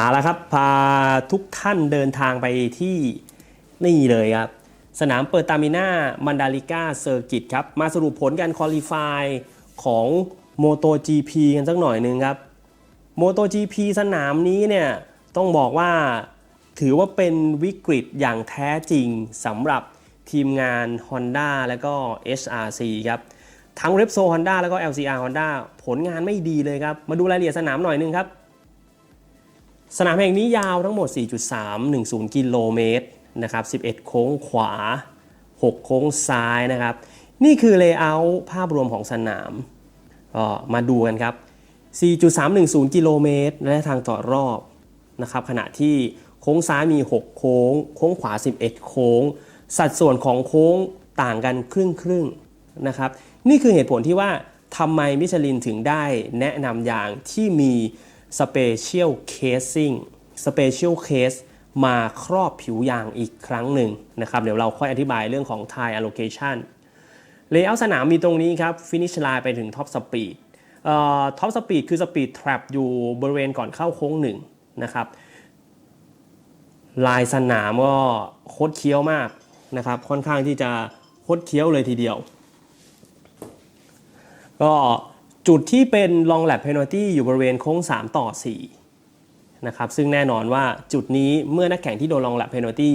าแล้วครับ พาทุกท่านเดินทางไปที่นี่เลยครับ สนามเปิดตามิน่ามันดาลิก้าเซอร์กิตครับ มาสรุปผลการคอลี่ฟายของ MotoGP กันสักหน่อยหนึ่งครับ MotoGP สนามนี้เนี่ย ต้องบอกว่าถือว่าเป็นวิกฤตอย่างแท้จริงสำหรับทีมงาน Honda และก็ HRC ครับ ทั้ง Repsol Honda แล้วก็ LCR Honda ผลงานไม่ดีเลยครับ มาดูรายละเอียดสนามหน่อยนึงครับ สนามแห่งนี้ยาวทั้งหมด 4.310 กิโลเมตรนะครับ 11 โค้งขวา 6 โค้งซ้ายนะครับ นี่คือเลเยอร์ภาพรวมของสนามก็มาดูกันครับ 4.310 กิโลเมตรและทางต่อรอบนะครับขณะที่โค้งซ้ายมี 6 โค้ง โค้งขวา 11 โค้ง สัดส่วนของโค้งต่างกันครึ่งครึ่งนะครับ นี่คือเหตุผลที่ว่าทำไมมิชลินถึงได้แนะนำยางที่มี Special Casing Special Case มาครอบผิวยางอีกครั้งหนึ่งนะครับ เดี๋ยวเราค่อยอธิบายเรื่องของ Tire Allocation เลเยอร์สนามมีตรงนี้ครับ Finish Line ไปถึง Top Speed ท็อปสปีดคือสปีดทรัพอยู่บริเวณก่อนเข้าโค้งหนึ่งนะครับ ลายสนามก็โคดเคี้ยวมากนะครับ ค่อนข้างที่จะโคดเคี้ยวเลยทีเดียว ก็ จุดที่เป็น long lap penalty อยู่บริเวณโค้ง 3 ต่อ 4 นะครับ ซึ่งแน่นอนว่าจุดนี้เมื่อนักแข่งที่โดน long lap penalty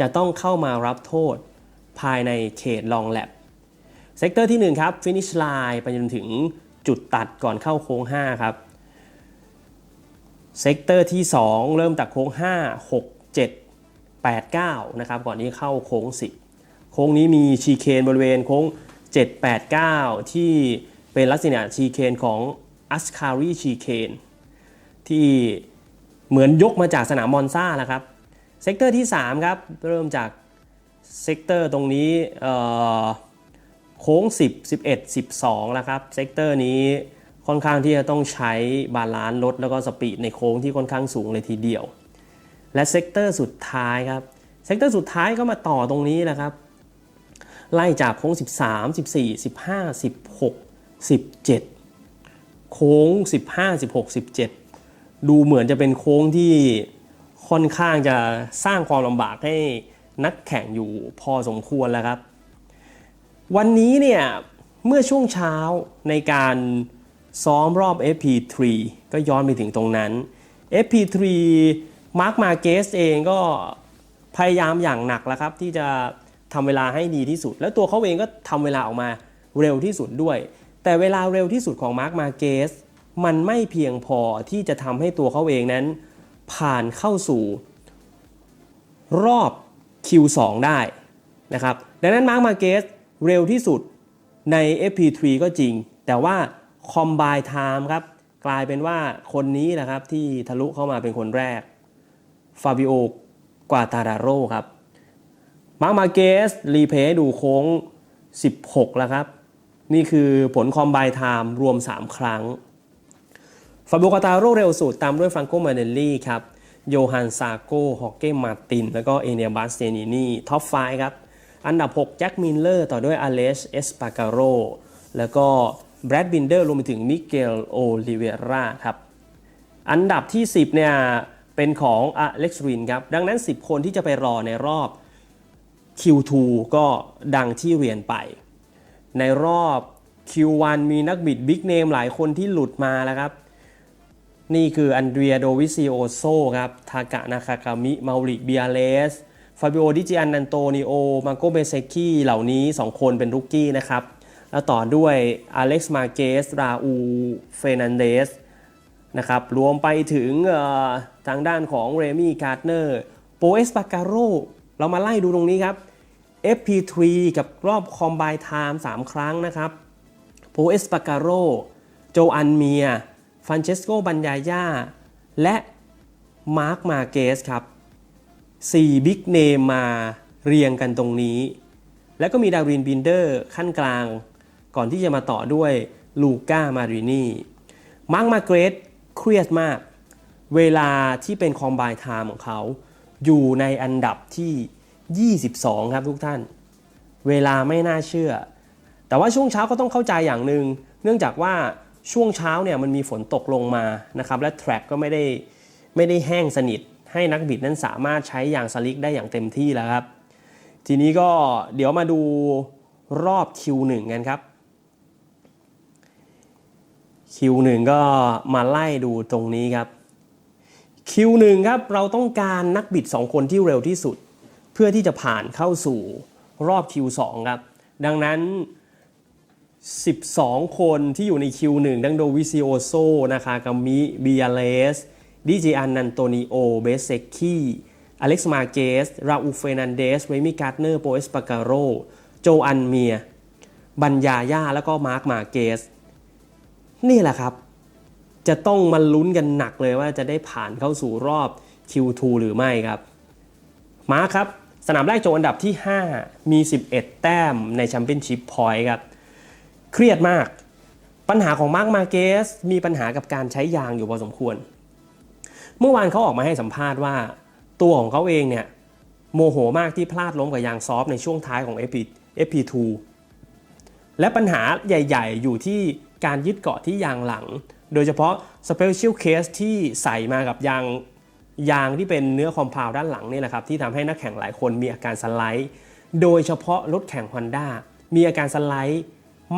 จะต้องเข้ามารับโทษภายในเขต long lap เซกเตอร์ที่ 1 ครับ finish line ไปจนถึงจุดตัดก่อนเข้าโค้ง 5 ครับ เซกเตอร์ที่ 2 เริ่มจากโค้ง 5 6 7 8 9 นะครับ ก่อนที่เข้าโค้ง 10 โค้งนี้มีชีเคนบริเวณโค้ง 7 8 9 ที่ เป็นลักษณะชีเคนของอัสคารีชีเคนที่เหมือนยกมาจากสนามมอนซ่าแล้วครับ เซกเตอร์ที่ 3 ครับ เริ่มจากเซกเตอร์ตรงนี้โค้ง 10 11 12แล้วครับ เซกเตอร์นี้ค่อนข้างที่จะต้องใช้บาลานซ์รถแล้วก็สปีดในโค้งที่ค่อนข้างสูงเลยทีเดียว และเซกเตอร์สุดท้ายครับ เซกเตอร์สุดท้ายก็มาต่อตรงนี้แหละครับ ไล่จากโค้ง 13 14 15 16 17 โค้ง 15 16 17 ดูเหมือนจะเป็นโค้งที่ค่อนข้างจะสร้างความลำบากให้นักแข่งอยู่พอสมควรแล้วครับ วันนี้เนี่ยเมื่อช่วงเช้าในการซ้อมรอบ FP3 ก็ย้อนไปถึงตรงนั้น FP3 มาร์คมาเกสเองก็พยายามอย่างหนักแล้วครับ ที่จะทำเวลาให้ดีที่สุด แล้วตัวเขาเองก็ทำเวลาออกมาเร็วที่สุดด้วย แต่เวลาเร็วที่สุดของมาร์คมาเกสมันไม่เพียงพอที่จะทำให้ตัวเขาเองนั้น ผ่านเข้าสู่รอบ Q2 ได้นะครับ ดังนั้นมาร์คมาเกสเร็วที่สุดใน FP3 ก็จริง แต่ว่า Combine Time ครับ กลายเป็นว่าคนนี้นะครับที่ทะลุเข้ามาเป็นคนแรกฟาบิโอกวาตาดาโรครับมาร์กมาเกสรีเพย์ดูโค้ง 16 แล้วครับ นี่คือผล Combine Time รวม 3 ครั้งฟาบิโกาตาโรเร็วสุดตามด้วยฟรังโกมาเนลลี่ครับโยฮันซาโกฮอกเก้มาติน แล้วก็เอเนียบัสเตนินีท็อป 5 ครับ อันดับ 6 แจ็คมิลเลอร์ต่อด้วยอเลสเอสปาการโรแล้วก็แบรดบินเดอร์รวมไปถึงมิเกลโอลิเวราครับ อันดับที่ 10 เนี่ย เป็นของอเล็กซ์วินครับ ดังนั้น 10 คนที่จะไปรอในรอบ Q2 ก็ดังที่เรียนไป ในรอบ Q1 มีนักบิดบิ๊กเนมหลายคนที่หลุดมาแล้วครับ นี่คืออันเดรียโดวิซิโอโซครับ ทากะนาคากามิ มาริเบียเลส ฟาบิโอดิจิอันนันโตนิโอ มาโกเบเซกิเหล่านี้ 2 คนเป็นรุกกี้นะครับ แล้วต่อด้วยอเล็กซ์มาเกส ราอู เฟนันเดส นะครับ รวมไปถึงทางด้านของเรมี่การ์ดเนอร์ โปเอสปาการโร เรามาไล่ดูตรงนี้ครับ FP3 กับรอบคอมไบไทม์3ครั้งนะครับ โปเอสปาการโร โจอันเมียฟรานเชสโกบัญญาย่าและมาร์คมาเกสครับ4บิ๊กเนมมาเรียงกันตรงนี้ แล้วก็มีดาวินบินเดอร์ขั้นกลาง ก่อนที่จะมาต่อด้วยลูก้ามารินีมาร์คมาเกรสเครียดมาก เวลาที่เป็นคอมไบไทม์ของเขา อยู่ในอันดับที่ 22 ครับทุกท่าน เวลาไม่น่าเชื่อ แต่ว่าช่วงเช้าก็ต้องเข้าใจอย่างหนึ่งเนื่องจากว่าช่วงเช้าเนี่ยมันมีฝนตกลงมานะครับและแทร็กก็ไม่ได้ไม่ได้แห้งสนิท ให้นักบิดนั้นสามารถใช้ยางสลิกได้อย่างเต็มที่แล้วครับ ทีนี้ก็เดี๋ยวมาดูรอบ Q1 กันครับ Q1 ก็มาไล่ดูตรงนี้ครับ Q1 ครับเราต้องการนักบิด 2 คนที่เร็วที่สุด เพื่อที่จะผ่านเข้าสู่รอบ Q2 ครับ ดังนั้น 12 คนที่อยู่ใน Q1 ดังโดวิซิโอโซนาคากามิบิอาเลสดิจิอันนันโตนิโอเบสเซคีอเล็กซ์มาเกส ราอูเฟนันเดส เรมิการ์เนอร์ โปเอสปาการโร โจอันเมีย บัญญาย่า แล้วก็มาร์คมาเกส นี่แหละครับ จะต้องมาลุ้นกันหนักเลยว่าจะได้ผ่านเข้าสู่รอบ Q2 หรือไม่ครับ มาร์คครับ สนามแรกจบอันดับที่ 5 มี 11 แต้มในแชมเปี้ยนชิพพอยต์ครับ เครียดมาก ปัญหาของมาร์คมาเกสมีปัญหากับการใช้ยางอยู่พอสมควร เมื่อวานเขาออกมาให้สัมภาษณ์ว่า ตัวของเขาเองเนี่ยโมโหมากที่พลาดล้มกับยางซอฟในช่วงท้ายของ FP FP2 และปัญหาใหญ่ๆ อยู่ที่การยึดเกาะที่ยางหลัง โดยเฉพาะ Special Case ที่ใส่มากับยางยางที่เป็นเนื้อคอมเพลด้านหลังนี่แหละครับที่ทำให้นักแข่งหลายคนมีอาการสไลด์ โดยเฉพาะรถแข่ง Honda มีอาการสไลด์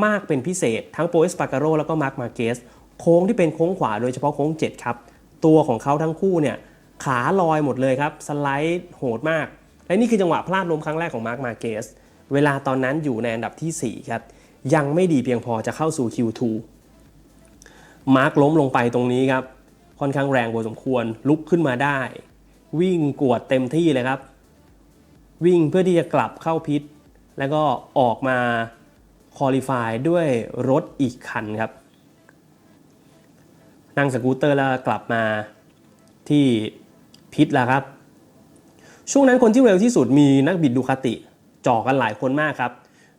มากเป็นพิเศษ ทั้งโปเอสปาการโรแล้วก็มาร์คมาเกสโค้งที่เป็นโค้งขวาโดยเฉพาะโค้ง 7 ครับ ตัวของเขาทั้งคู่เนี่ยขาลอยหมดเลยครับ สไลด์โหดมาก และนี่คือจังหวะพลาดล้มครั้งแรกของมาร์คมาเกสเวลาตอนนั้นอยู่ในอันดับทีสี่ 4 ครับ ยังไม่ดีเพียงพอจะเข้าสู่ Q2 มาร์คล้มลงไปตรงนี้ครับ ค่อนข้างแรงพอสมควรลุกขึ้นมาได้ วิ่งกวดเต็มที่เลยครับ วิ่งเพื่อที่จะกลับเข้าพิษ แล้วก็ออกมา คอลิฟายด้วยรถอีกคันครับ นั่งสกูตเตอร์แล้วกลับมาที่พิษแล้วครับ ช่วงนั้นคนที่เร็วที่สุดมีนักบิดดูคาติจ่อกันหลายคนมากครับ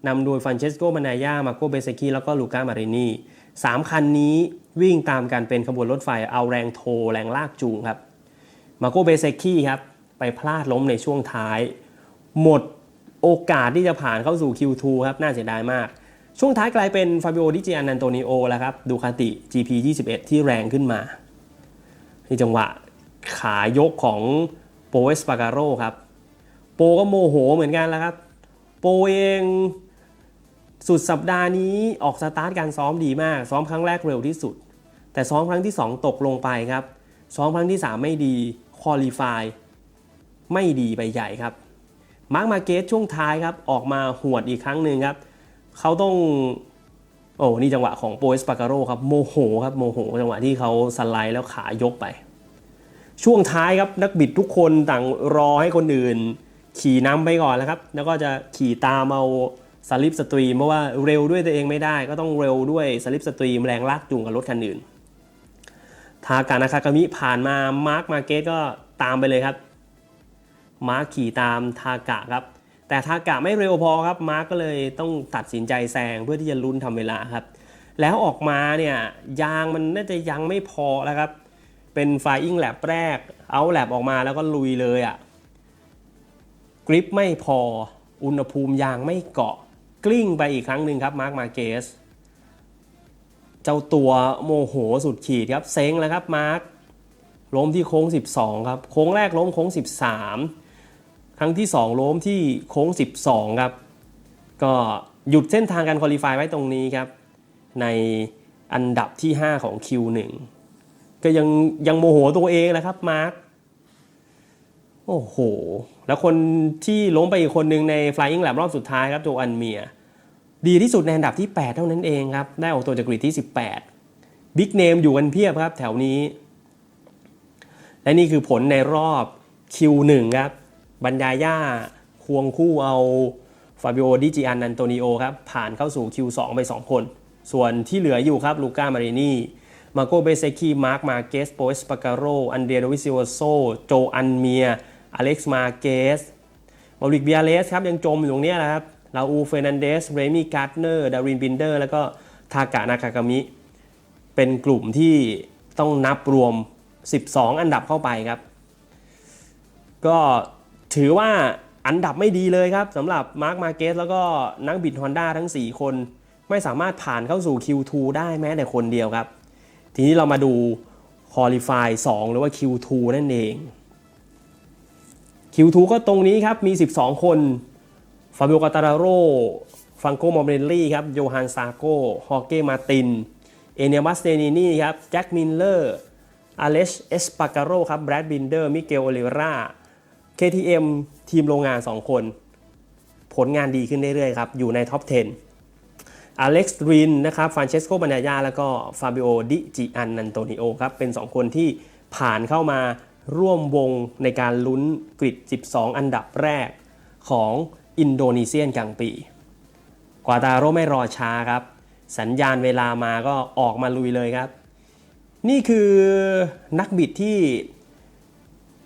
นำโดยฟันเชสโกมานายามาโกเบเซกีแล้วก็ลูก้ามารินีสามคันนี้วิ่งตามกันเป็นขบวนรถไฟเอาแรงโทแรงลากจูงครับ มาโกเบเซคีครับ ไปพลาดล้มในช่วงท้าย หมดโอกาสที่จะผ่านเข้าสู่ Q2 ครับ น่าเสียดายมาก ช่วงท้ายกลายเป็นฟาบิโอดิจิอันนันโตนิโอแล้วครับ ดูคาติ GP 21 ที่แรงขึ้นมาที่จังหวะขายกของโปเอสปาการโรครับ โปก็โมโหเหมือนกันแล้วครับ โปเองสุดสัปดาห์นี้ออกสตาร์ทการซ้อมดีมาก ซ้อมครั้งแรกเร็วที่สุด แต่ซ้อมครั้งที่ 2 ตกลงไปครับ ซ้อมครั้งที่ 3 ไม่ดีคอลี่ฟายไม่ดีไปใหญ่ครับ มาร์คมาเกสช่วงท้ายครับ ออกมาหวดอีกครั้งหนึ่งครับ เขาต้องโอ้นี่จังหวะของโปเอสปาการโรครับโมโหครับโมโหจังหวะที่เขาสไลด์แล้วขายกไป ช่วงท้ายครับนักบิดทุกคนต่างรอให้คนอื่น ขี่นำไปก่อนแล้วครับ แล้วก็จะขี่ตามเอาสลิปสตรีมเพราะว่าเร็วด้วยตัวเองไม่ได้ ก็ต้องเร็วด้วยสลิปสตรีมแรงลากจูงกับรถคันอื่น ทากานาคากามิผ่านมามาร์คมาเกตก็ตามไปเลยครับ มาร์คขี่ตามทากะครับ แต่ทากะไม่เร็วพอครับมาร์คก็เลยต้องตัดสินใจแซงเพื่อที่จะลุ้นทำเวลาครับ แล้วออกมาเนี่ยยางมันน่าจะยังไม่พอแล้วครับ เป็นไฟอิงแลบแรก เอาแลบออกมาแล้วก็ลุยเลยอะ่ะกริปไม่พออุณหภูมิยางไม่เกาะกลิ้งไปอีกครั้งหนึ่งครับมาร์คมาเกสเจ้าตัวโมโหสุดขีดครับเซ็งแล้วครับมาร์คล้มที่โค้ง 12 ครับ โค้งแรกล้มโค้ง 13 ครั้งที่2ล้มที่โค้ง 12 ครับ ก็หยุดเส้นทางการคุริฟายไว้ตรงนี้ครับ ในอันดับที่ 5 ของ Q1 ก็ยังยังโมโหตัวเองแหละครับ มาร์คโอ้โห แล้วคนที่ล้มไปอีกคนหนึ่งใน Flying Lab รอบสุดท้ายครับโจอันเมีย ดีที่สุดในอันดับที่ 8 เท่านั้นเองครับ ได้ออกตัวจากกรีดที่ 18 บิ๊กเนมอยู่กันเพียบครับแถวนี้ และนี่คือผลในรอบ Q1 ครับ บรรยาย่าควงคู่เอาฟาบิโอดิจิอันนันโตนิโอครับ ผ่านเข้าสู่ Q2 ไป 2 คน ส่วนที่เหลืออยู่ครับลูก้ามารินีมาโกเบเซคีมาร์คมาเกสโปเอสปาการโรอันเดรโดวิซิโอโซโจอันเมียอเล็กซ์มาเกสมาริกเบียเลสครับ ยังจมอยู่ตรงนี้นะครับลาอูเฟรนันเดสเรมี่การ์ดเนอร์ดารินบินเดอร์แล้วก็ทากะนากากามิ เป็นกลุ่มที่ต้องนับรวม 12 อันดับเข้าไปครับ ก็ ถือว่าอันดับไม่ดีเลยครับสำหรับมาร์คมาเกสแล้วก็นักบิด Honda ทั้ง 4 คน ไม่สามารถผ่านเข้าสู่ Q2 ได้แม้แต่คนเดียวครับ ทีนี้เรามาดู Qualify 2หรือว่า Q2 นั่นเอง Q2 ก็ตรงนี้ครับ มี 12 คนฟาบิโอกาตาราโรฟังโกมอร์เบนลี่ครับโยฮันซาโกฮอเก้มาติน เอเนียมัสเตนินี่ครับแจ็คมินเลอร์อเลชเอสปาการโรครับแบรดบินเดอร์มิเกลโอลิเวรา KTM ทีมโรงงาน 2 คน ผลงานดีขึ้นเรื่อยๆครับ อยู่ในท็อป 10 อเล็กซ์รินนะครับฟรานเชสโกบันายาแล้วก็ฟาบิโอดิจิอันนันโตนิโอครับ เป็น 2 คนที่ผ่านเข้ามาร่วมวงในการลุ้นกริด 12 อันดับแรกของอินโดนีเซียนกลางปี กวาตาโรไม่รอช้าครับ สัญญาณเวลามาก็ออกมาลุยเลยครับ นี่คือนักบิดที่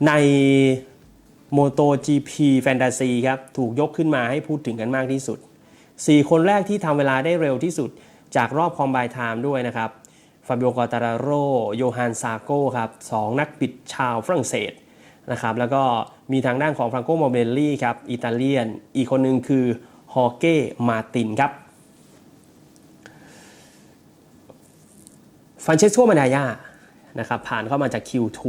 ใน MotoGP Fantasy ครับ ถูกยกขึ้นมาให้พูดถึงกันมากที่สุด 4 คนแรกที่ทำเวลาได้เร็วที่สุด จากรอบคอมไบไทม์ด้วยนะครับฟาบิโอกอตาราโรโยฮันซาโกครับสองนักบิดชาวฝรั่งเศสนะครับแล้วก็มีทางด้านของฟรังโกโมเบลลี่ครับอิตาเลียน อีกคนหนึ่งคือฮอเก้มาตินครับฟรานเชสโกมาดายานะครับผ่านเข้ามาจาก Q2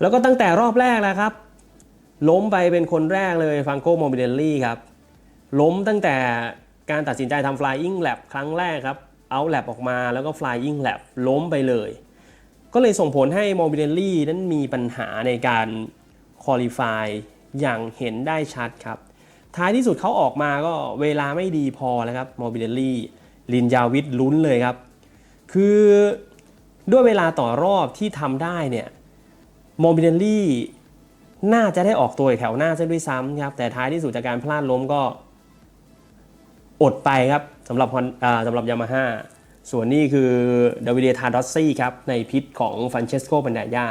แล้วก็ตั้งแต่รอบแรกแล้วครับ ล้มไปเป็นคนแรกเลยฟังโกโมบิเดลลี่ครับ ล้มตั้งแต่การตัดสินใจทำ flying lap ครั้งแรกครับ เอาแลบออกมาแล้วก็ flying lap ล้มไปเลย ก็เลยส่งผลให้โมบิเดลลี่นั้นมีปัญหาในการ qualify อย่างเห็นได้ชัดครับ ท้ายที่สุดเขาออกมาก็เวลาไม่ดีพอแล้วครับโมบิเดลลี่ลินยาวิทลุ้นเลยครับ คือด้วยเวลาต่อรอบที่ทำได้เนี่ย โมบิเดลลี่น่าจะได้ออกตัวแถวหน้าซะด้วยซ้ำครับ แต่ท้ายที่สุดจากการพลาดล้มก็ อดไปครับสำหรับสำหรับยามาฮ่าส่วนนี้คือดาวิเดทาดอสซี่ครับ ในพิษของฟันเชสโกปันดายา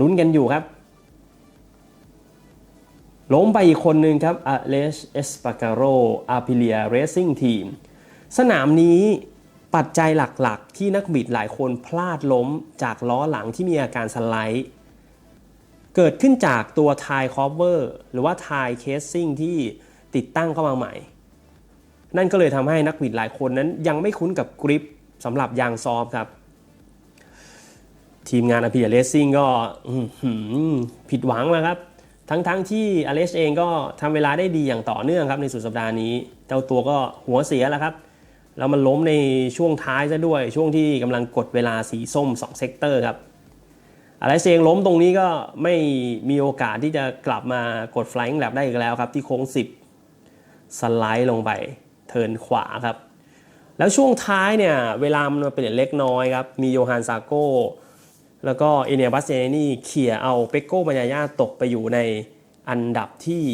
ลุ้นกันอยู่ครับ ล้มไปอีกคนนึงครับอเลสเอสปาการโรอาพิเลียเรซิ่งทีมสนามนี้ปัจจัยหลักๆ ที่นักบิดหลายคนพลาดล้มจากล้อหลังที่มีอาการสไลด์ เกิดขึ้นจากตัวทายคอเวอร์หรือว่าทายเคสซิ่งที่ติดตั้งเข้ามาใหม่ นั่นก็เลยทำให้นักบิดหลายคนนั้นยังไม่คุ้นกับกริปสำหรับยางซอฟครับ ทีมงานอพีเลสซิ่งก็ผิดหวังแล้วครับ ทั้งๆทที่อเลสเองก็ทำเวลาได้ดีอย่างต่อเนื่องครับในสุดสัปดาห์นี้ เจ้าตัวก็หัวเสียแล้วครับ แล้วมันล้มในช่วงท้ายซะด้วย ช่วงที่กำลังกดเวลาสีส้ม 2 เซกเตอร์ครับ อเลสเองล้มตรงนี้ก็ไม่มีโอกาสที่จะกลับมากด flying lap ได้อีกแล้วครับ ที่โค้ง 10 สไลด์ลงไป เทินขวาครับ แล้วช่วงท้ายเนี่ย เวลามันเป็นเล็กน้อยครับ มีโยฮันซาโก้ แล้วก็เอเนียบัสเซนี่เขี่ยเอาเปโก้บรรยายาตกไปอยู่ในอันดับที่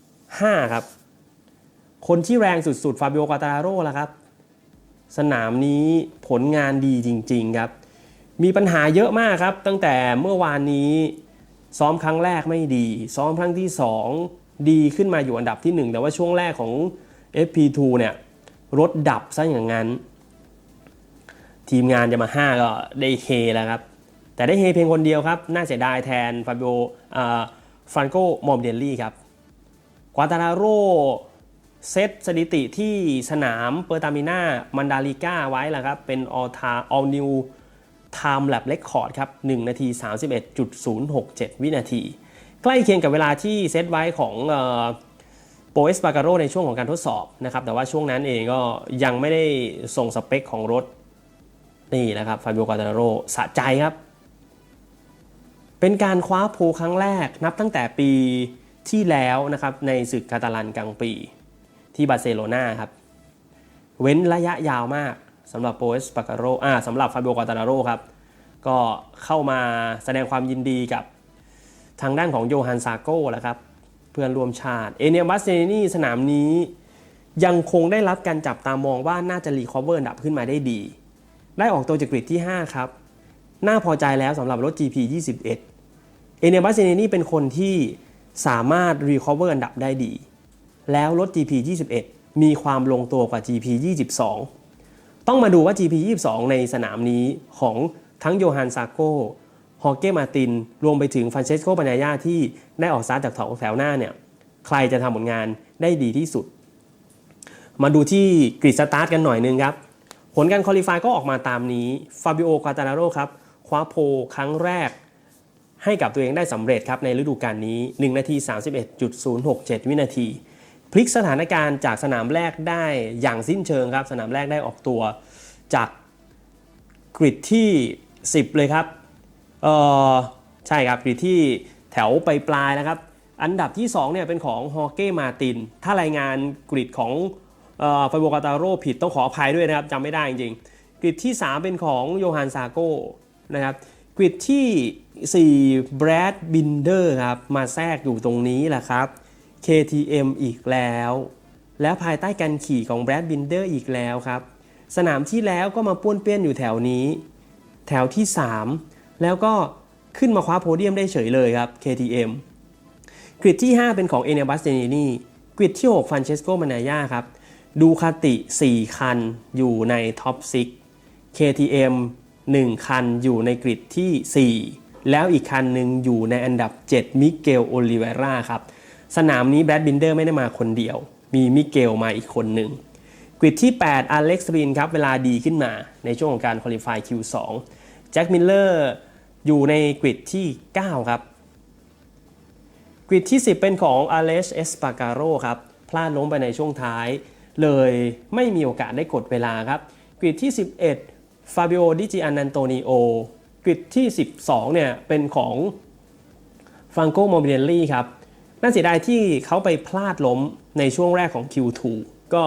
5 ครับ คนที่แรงสุดๆ ฟาบิโอกาตาโร่ละครับ สนามนี้ผลงานดีจริง ๆ ครับ มีปัญหาเยอะมากครับ ตั้งแต่เมื่อวานนี้ซ้อมครั้งแรกไม่ดี ซ้อมครั้งที่ 2 ดีขึ้นมาอยู่อันดับที่ 1 แต่ว่าช่วงแรกของ FP2 เนี่ยรถดับซะอย่างนั้น ทีมงานจะมาห้าก็ได้เฮแล้วครับ แต่ได้เฮเพียงคนเดียวครับ น่าเสียดายแทนฟาบิโอฟรานโกมอมเดลลี่ครับกวาตานาโรเซตสถิติที่สนามเปอร์ตามิน่ามันดาลิก้าไว้แล้วครับ เป็น all time all new time lap record ครับ1นาที 31.067 วินาที ใกล้เคียงกับเวลาที่เซตไว้ของโปเอสปาการโรในช่วงของการทดสอบนะครับแต่ว่าช่วงนั้นเองก็ยังไม่ได้ส่งสเปคของรถนี่นะครับฟาบิโอกาตาโรสะใจครับ เป็นการคว้าโพครั้งแรกนับตั้งแต่ปีที่แล้วนะครับในศึกคาตาลันกลางปีที่บาร์เซโลนาครับ เว้นระยะยาวมาก สำหรับโปเอสปาการโรอ่าสำหรับฟาบิโอกาตาโรครับ ก็เข้ามาแสดงความยินดีกับทางด้านของโยฮันซาโก้แหละครับ เพื่อนร่วมชาติ เอเนียบัสเซนี่สนามนี้ ยังคงได้รับการจับตามองว่าน่าจะรีคอเวอร์นดับขึ้นมาได้ดี ได้ออกตัวจากกริดที่ 5 ครับ น่าพอใจแล้วสำหรับรถ GP 21 เอเนียบัสเซนี่เป็นคนที่สามารถรีคอเวอร์อันดับได้ดี แล้วรถ GP 21 มีความลงตัวกว่า GP 22 ต้องมาดูว่า GP 22 ในสนามนี้ของทั้งโยฮันซาโกฮอเก้มาติน รวมไปถึงฟรานเชสโกปานายาที่ได้ออกสตาร์จากแถวหน้าเนี่ยใครจะทำผลงานได้ดีที่สุด มาดูที่กริดสตาร์ทกันหน่อยนึงครับ ผลการคอลี่ฟายก็ออกมาตามนี้ฟาบิโอคาตานาโรครับคว้าโพครั้งแรกให้กับตัวเองได้สำเร็จครับในฤดูกาลนี้ 1 นาที 31.067 วินาที พลิกสถานการณ์จากสนามแรกได้อย่างสิ้นเชิงครับ สนามแรกได้ออกตัวจากกริดที่ 10 เลยครับเออใช่ครับกริดที่แถวไปปลายนะครับ อันดับที่2เนี่ยเป็นของฮอเก้มาติน ถ้ารายงานกริดของไฟโบกาตาโรผิดต้องขออภัยด้วยนะครับจำไม่ได้จริงๆกริดที่ 3 เป็นของโยฮันซาโกนะครับกริดที่ 4 แบรดบินเดอร์ครับมาแทรกอยู่ตรงนี้แหละครับ KTM อีกแล้ว และภายใต้การขี่ของแบรดบินเดอร์อีกแล้วครับ สนามที่แล้วก็มาป้วนเปี้ยนอยู่แถวนี้ แถวที่ 3 แล้วก็ขึ้นมาคว้าโพเดียมได้เฉยเลยครับ KTM กริดที่ 5 เป็นของเอเนบัสเ n นนีกริดที่ 6 ฟันเชสโกมานายาครับ ดูคาติ 4 คันอยู่ในท็อป 6 KTM 1 คันอยู่ในกริดที่ 4 แล้วอีกคันหนึ่งอยู่ในอันดับ 7 มิเกลโอลิเวราครับ สนามนี้แบดบินเดอร์ไม่ได้มาคนเดียว มีมิเกลมาอีกคนหนึ่งกริดที่ 8 อเล็กซ์รินครับ เวลาดีขึ้นมาในช่วงของการคุริฟาย Q2 แจ็คมิลเลอร์อยู่ในกริดที่ 9 ครับ กริดที่ 10 เป็นของอเลชเอสปาการโรครับ พลาดล้มไปในช่วงท้าย เลยไม่มีโอกาสได้กดเวลาครับ กริดที่ 11 ฟาบิโอ ดิจิอันนันโตนิโอกริดที่ 12 เนี่ย เป็นของฟรังโกโมบิเนลลี่ครับ น่าเสียดายที่เขาไปพลาดล้มในช่วงแรกของ Q2 ก็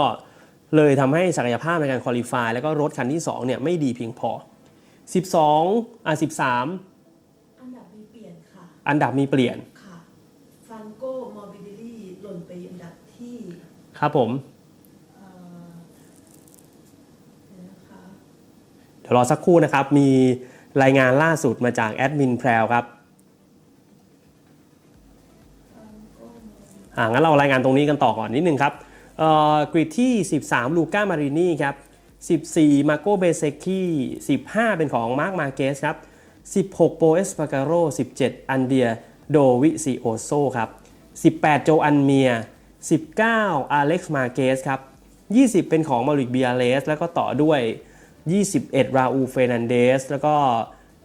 เลยทำให้ศักยภาพในการคุริฟายแล้วก็รถคันที่2เนี่ยไม่ดีเพียงพอ 12 อะ 13 อันดับมีเปลี่ยนค่ะ อันดับมีเปลี่ยนค่ะฟังโกมอร์บิดิลี่หล่นไปอันดับที่ครับผม เอ่อเดี๋ยวนะคะ เดี๋ยวรอสักครู่นะครับ มีรายงานล่าสุดมาจากแอดมินแพรวครับ อ่างั้นเรารายงานตรงนี้กันต่อก่อนนิดนึงครับเอ่อกริดที่ 13 ลูก้ามารินีครับ14 มาโกเบเซคี15 เป็นของมาร์คมาเกสครับ16 โปเอสปาการโร17 อันเดียโดวิซิโอโซครับ18 โจอันเมีย 19 อาเล็กซ์มาเกสครับ20 เป็นของมาริกเบียเลส แล้วก็ต่อด้วย 21 ราอูเฟนันเดส แล้วก็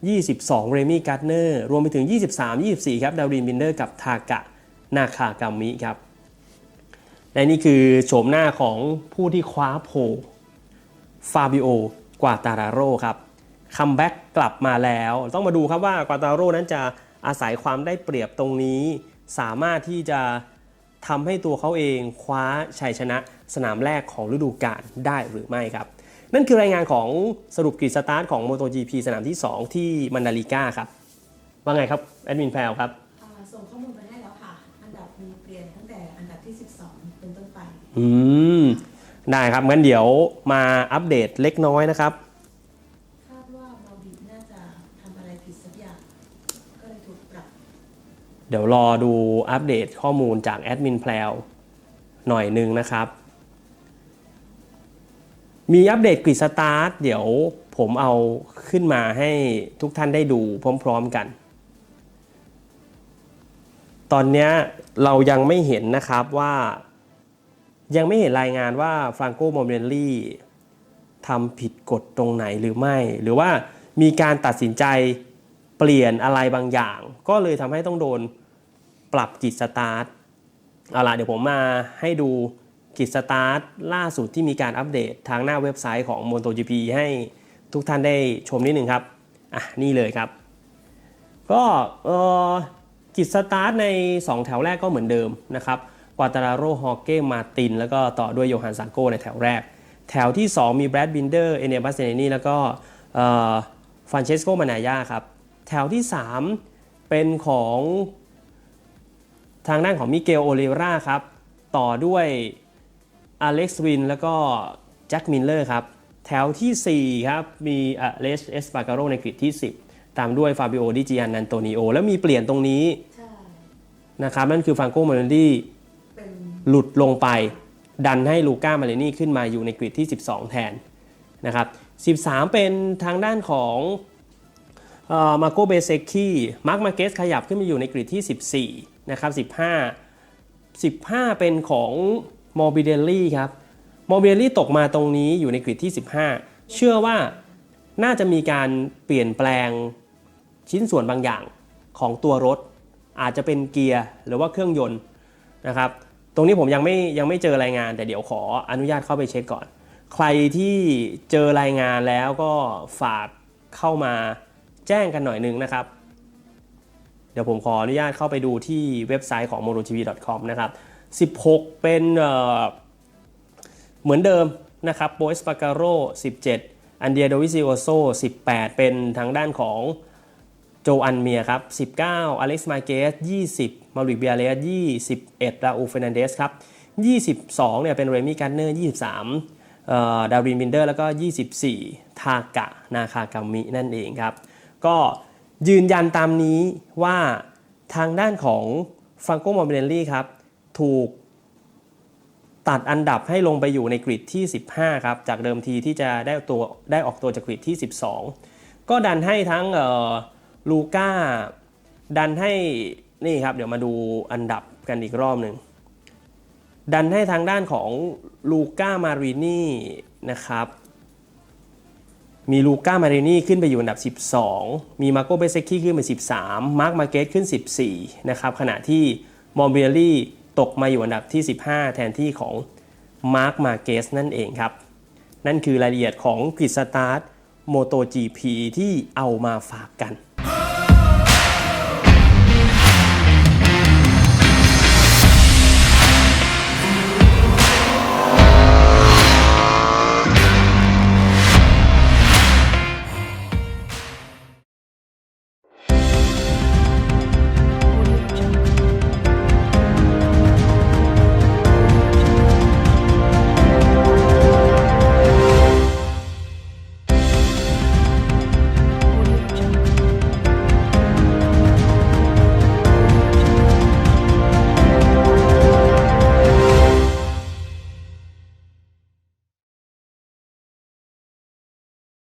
22 เรมี่การ์เนอร์ รวมไปถึง 23 24 ครับ ดารินบินเดอร์กับทากะ นาคากามิครับ และนี่คือโฉมหน้าของผู้ที่คว้าโพฟาบิโอกวาตาราโรครับคัมแบ็กกลับมาแล้ว ต้องมาดูครับว่ากวาตาราโรนั้นจะอาศัยความได้เปรียบตรงนี้ สามารถที่จะทำให้ตัวเขาเองคว้าชัยชนะสนามแรกของฤดูกาลได้หรือไม่ครับ นั่นคือรายงานของสรุปกรีสตาร์ทของ MotoGP สนามที่ 2 ที่มันดาลิก้าครับ ว่าไงครับ แอดมินแพลวครับ อืม ได้ครับงั้นเดี๋ยวมาอัปเดตเล็กน้อยนะครับ คาดว่ามาบิดน่าจะทำอะไรผิดสักอย่าง ก็เลยถูกปรับ เดี๋ยวรอดูอัปเดตข้อมูลจากแอดมินแพลวหน่อยหนึ่งนะครับ มีอัปเดตกริดสตาร์ทเดี๋ยวผมเอาขึ้นมาให้ทุกท่านได้ดูพร้อมๆกัน ตอนเนี้ยเรายังไม่เห็นนะครับว่า ยังไม่เห็นรายงานว่าฟรานโกโมเมลลี่ทำผิดกฎตรงไหนหรือไม่ หรือว่ามีการตัดสินใจเปลี่ยนอะไรบางอย่าง ก็เลยทำให้ต้องโดนปรับกิจสตาร์ทเอาล่ะเดี๋ยวผมมาให้ดูกิจสตาร์ทล่าสุดที่มีการอัปเดตทางหน้าเว็บไซต์ของ MotoGP ให้ทุกท่านได้ชมนิดหนึ่งครับ อะ นี่เลยครับ ก็เออกิจสตาร์ทใน 2 แถวแรกก็เหมือนเดิมนะครับ วาตาราโรฮอเก้มาติน แล้วก็ต่อด้วยโยฮันซานโกในแถวแรก แถวที่ 2 มีแบรดบินเดอร์ เอเนบัสเซเนนีแล้วก็ฟรานเชสโกมานายาครับ แถวที่ 3 เป็นของทางด้านของมิเกลโอเลราครับ ต่อด้วยอเล็กซ์วินแล้วก็แจ็คมิลเลอร์ครับ แถวทีสี่ 4 ครับ มีอเลสเอสปาการโรในกริดที่ 10 ตามด้วยฟาบิโอดิจิอันนันโตนิโอ แล้วมีเปลี่ยนตรงนี้ใช่นะครับ นั่นคือฟ r งโกมาเรนดี้เป็น หลุดลงไป ดันให้ลูก้ามาเรนี่ขึ้นมาอยู่ในกริดที่ 12 แทนนะครับ13 เป็นทางด้านของมาโกเบเซคีมาร์กมาเกสขยับขึ้นมาอยู่ในกริดที่ 14 นะครับ 15 15 เป็นของมอร์บิเดลลี่ครับมอร์บิเดลลี่ตกมาตรงนี้อยู่ในกริดที่ 15 เชื่อว่าน่าจะมีการเปลี่ยนแปลงชิ้นส่วนบางอย่างของตัวรถ อาจจะเป็นเกียร์หรือว่าเครื่องยนต์นะครับ ตรงนี้ผมยังไม่ยังไม่เจอรายงานแต่เดี๋ยวขออนุญาตเข้าไปเช็คก่อน ใครที่เจอรายงานแล้วก็ฝากเข้ามาแจ้งกันหน่อยนึงนะครับ เดี๋ยวผมขออนุญาตเข้าไปดูที่เว็บไซต์ของ motortv.com นะครับ 16 เป็นเเหมือนเดิมนะครับโบสปาการโร17 อันเดียโดวิซิโอโซ18 เป็นทางด้านของ อันเมียครับ 19 อเล็กซ์มาเกส 20 มาริกเบียเลส 21 ราอูเฟรนันเดสครับ 22 เนี่ยเป็นเรมี่การ์เนอร์ 23 ดาวินบินเดอร์ แล้วก็ 24 ทากะ นาคากามิ นั่นเองครับ ก็ยืนยันตามนี้ว่าทางด้านของฟังโกมอร์เบนลี่ครับ ถูกตัดอันดับให้ลงไปอยู่ในกริดที่ 15 ครับ จากเดิมทีที่จะได้ตัวได้ออกตัวจากกริดที่ 12 ก็ดันให้ทั้งเอ่อ ลูก้าดันให้นี่ครับ เดี๋ยวมาดูอันดับกันอีกรอบหนึ่ง ดันให้ทางด้านของลูก้ามารินีนะครับ มีลูก้ามารินีขึ้นไปอยู่อันดับ 12 มีมาโกเบเซกี้ขึ้นไป 13 มาร์คมาเกสขึ้น 14 นะครับ ขณะที่มอมเบลลี่ตกมาอยู่อันดับที่ 15 แทนที่ของมาร์คมาเกสนั่นเองครับ นั่นคือรายละเอียดของกริดสตาร์ท MotoGP ที่เอามาฝากกัน